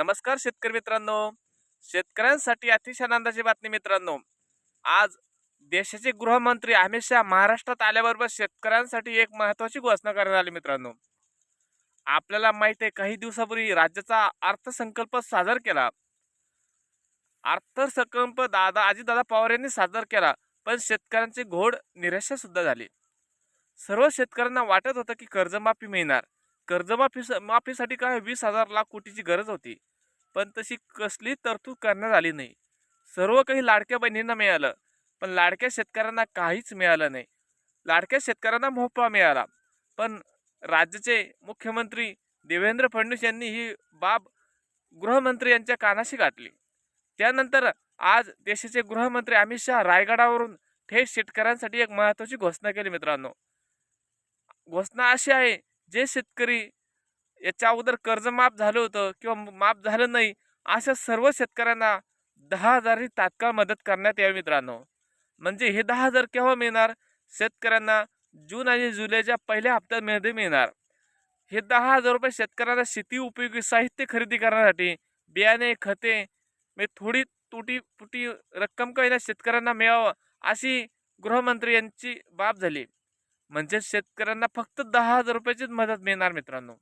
नमस्कार शेतकरी मित्रांनो. शेतकऱ्यांसाठी अतिशय आनंदाची बातमी मित्रांनो. आज देशाचे गृहमंत्री अमित शहा महाराष्ट्रात आल्याबरोबर शेतकऱ्यांसाठी एक महत्वाची घोषणा करण्यात आली मित्रांनो. आपल्याला माहिती आहे काही दिवसापूर्वी राज्याचा अर्थसंकल्प सादर केला. अर्थसंकल्प दादा अजितदादा पवार यांनी सादर केला पण शेतकऱ्यांची घोड निराशा सुद्धा झाली. सर्व शेतकऱ्यांना वाटत होतं की कर्जमाफी मिळणार. कर्जमाफी माफीसाठी काय वीस हजार लाख कोटीची गरज होती. पण तशी कसली तरतूद करण्यात आली नाही. सर्व काही लाडक्या बहिणींना मिळालं पण लाडक्या शेतकऱ्यांना काहीच मिळालं नाही. लाडक्या शेतकऱ्यांना मोफा मिळाला पण राज्याचे मुख्यमंत्री देवेंद्र फडणवीस यांनी ही बाब गृहमंत्री यांच्या कानाशी गाठली. त्यानंतर आज देशाचे गृहमंत्री अमित शहा रायगडावरून थेट शेतकऱ्यांसाठी एक महत्त्वाची घोषणा केली मित्रांनो. घोषणा अशी आहे जे शेतकरी याच्या अगोदर कर्ज माफ झालं होतं किंवा माफ झालं नाही अशा सर्व शेतकऱ्यांना दहा हजारही तात्काळ मदत करण्यात यावी मित्रांनो. म्हणजे हे दहा हजार केव्हा मिळणार? शेतकऱ्यांना जून आणि जुलैच्या पहिल्या हप्त्यामध्ये मिळणार. हे दहा हजार रुपये शेतकऱ्यांना शेती उपयोगी साहित्य खरेदी करण्यासाठी बियाणे खते मी थोडी तुटी फुटी रक्कम काही शेतकऱ्यांना मिळावं अशी गृहमंत्री यांची बाब झाली. म्हणजे शेतकऱ्यांना फक्त दहा हजार रुपयाचीच मदत मिळणार मित्रांनो.